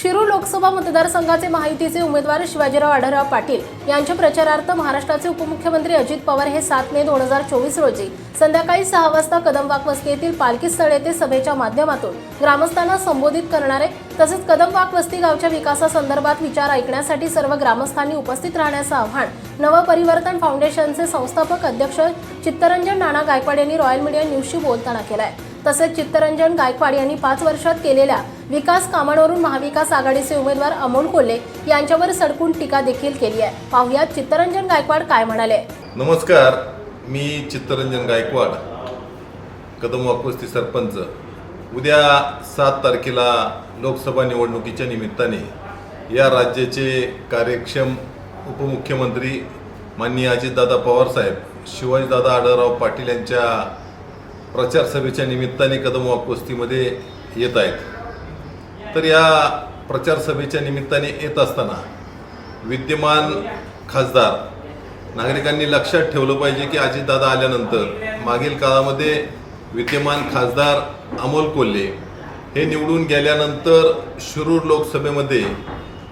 शिरूर लोकसभा मतदारसंघाचे महायुतीचे उमेदवार शिवाजीराव आढळराव पाटील यांच्या प्रचारार्थ महाराष्ट्राचे उपमुख्यमंत्री अजित पवार हे सात मे दोन हजार चोवीस रोजी संध्याकाळी सहा वाजता कदमबाग वस्ती येथील पालखी स्थळ येथे सभेच्या माध्यमातून ग्रामस्थांना संबोधित करणारे तसेच कदमबाग वस्ती गावच्या विकासासंदर्भात विचार ऐकण्यासाठी सर्व ग्रामस्थांनी उपस्थित राहण्याचं आव्हान नवपरिवर्तन फाउंडेशनचे संस्थापक अध्यक्ष चित्तरंजन नाना गायकवाड यांनी रॉयल मीडिया न्यूजशी बोलताना केलाय. तसेच चित्तरंजन गायकवाड यांनी पाच वर्षात केलेल्या विकास कामांवरून महाविकास आघाडीचे उमेदवार अमोल कोल्हे यांच्यावर सडकून टीका देखील केली आहे. पाहुयात चित्तरंजन गायकवाड काय म्हणाले? नमस्कार मी चित्तरंजन गायकवाड कदम वाकुस्ती सरपंच. उद्या सात तारखेला लोकसभा निवडणुकीच्या निमित्ताने या राज्याचे कार्यक्षम उपमुख्यमंत्री माननीय अजितदादा पवारसाहेब शिवाजीदादा आढळराव पाटील यांच्या प्रचार सभेच्या निमित्ताने कदम वाकुस्तीमध्ये येत आहेत. तर या प्रचार सभेच्या निमित्ताने येत असताना विद्यमान खासदार नागरिकांनी लक्षात ठेवलं पाहिजे की अजितदादा आल्यानंतर मागील काळामध्ये विद्यमान खासदार अमोल कोल्हे हे निवडून गेल्यानंतर शिरूर लोकसभेमध्ये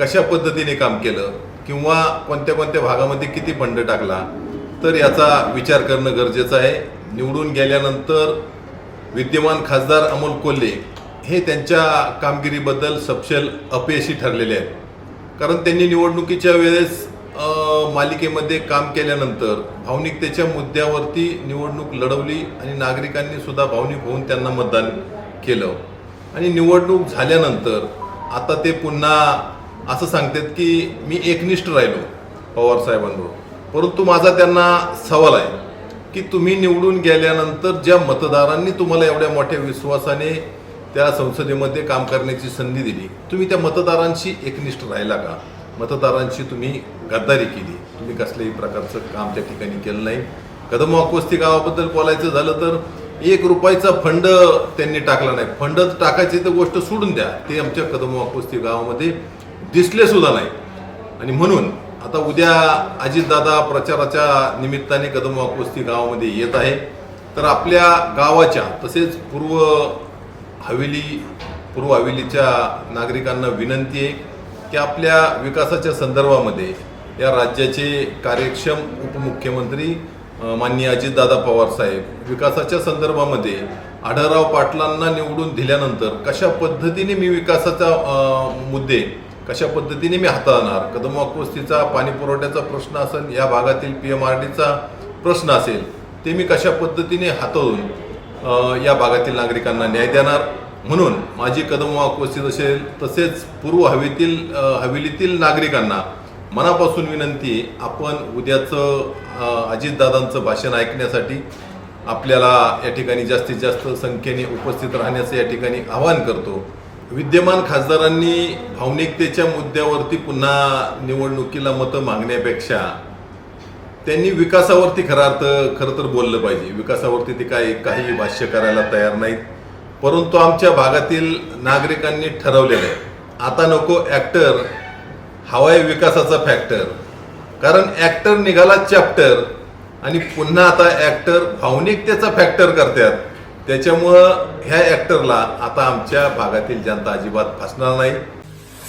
कशा पद्धतीने काम केलं किंवा कोणत्या कोणत्या भागामध्ये किती फंड टाकला तर याचा विचार करणं गरजेचं आहे. निवडून गेल्यानंतर विद्यमान खासदार अमोल कोल्हे हे त्यांच्या कामगिरीबद्दल सपशेल अपयशी ठरलेले आहेत. कारण त्यांनी निवडणुकीच्या वेळेस मालिकेमध्ये काम केल्यानंतर भावनिकतेच्या मुद्द्यावरती निवडणूक लढवली आणि नागरिकांनी सुद्धा भावनिक होऊन त्यांना मतदान केलं. आणि निवडणूक झाल्यानंतर आता ते पुन्हा असं सांगतात की मी एकनिष्ठ राहिलो पवार साहेबांबरोबर परंतु माझा त्यांना सवाल आहे की तुम्ही निवडून गेल्यानंतर ज्या मतदारांनी तुम्हाला एवढ्या मोठ्या विश्वासाने त्या संसदेमध्ये काम करण्याची संधी दिली. तुम्ही त्या मतदारांशी एकनिष्ठ राहिला का? मतदारांशी तुम्ही गद्दारी केली. तुम्ही कसल्याही प्रकारचं काम त्या ठिकाणी केलं नाही. कदम वाकवस्ती गावाबद्दल बोलायचं झालं तर एक रुपयाचा फंड त्यांनी टाकला नाही. फंड टाकायची तर गोष्ट सोडून द्या. ते आमच्या कदम वाकवस्ती गावामध्ये दिसले सुद्धा नाही. आणि म्हणून आता उद्या अजितदादा प्रचाराच्या निमित्ताने कदम वाकवस्ती गावामध्ये येत आहे. तर आपल्या गावाच्या तसेच पूर्व हवेली पूर्व हवेलीच्या नागरिकांना विनंती आहे की आपल्या विकासाच्या संदर्भामध्ये या राज्याचे कार्यक्षम उपमुख्यमंत्री माननीय अजितदादा पवार साहेब विकासाच्या संदर्भामध्ये आढळराव पाटलांना निवडून दिल्यानंतर कशा पद्धतीने मी विकासाचा मुद्दे कशा पद्धतीने मी हाताळणार? कदम वस्तीचा पाणी पुरवठ्याचा प्रश्न असेल या भागातील पी एम आर डीचा प्रश्न असेल ते मी कशा पद्धतीने हाताळून या भागातील नागरिकांना न्याय देणार. म्हणून माझी कदम उपस्थित असेल तसेच पूर्व हवेतील हवेलीतील नागरिकांना मनापासून विनंती आपण उद्याचं अजितदादांचं भाषण ऐकण्यासाठी आपल्याला या ठिकाणी जास्तीत जास्त संख्येने उपस्थित राहण्याचं या ठिकाणी आवाहन करतो. विद्यमान खासदारांनी भावनिकतेच्या मुद्द्यावरती पुन्हा निवडणुकीला मतं मागण्यापेक्षा त्यांनी विकासावरती खरा अर्थ खरं तर बोललं पाहिजे. विकासावरती ते काही काही भाष्य करायला तयार नाहीत. परंतु आमच्या भागातील नागरिकांनी ठरवलेलं आहे. आता नको ॲक्टर हवाय विकासाचा फॅक्टर कारण ॲक्टर निघाला चॅप्टर आणि पुन्हा आता ॲक्टर भावनिकतेचा फॅक्टर करतात. त्याच्यामुळं ह्या ॲक्टरला आता आमच्या भागातील जनता अजिबात फसणार नाही.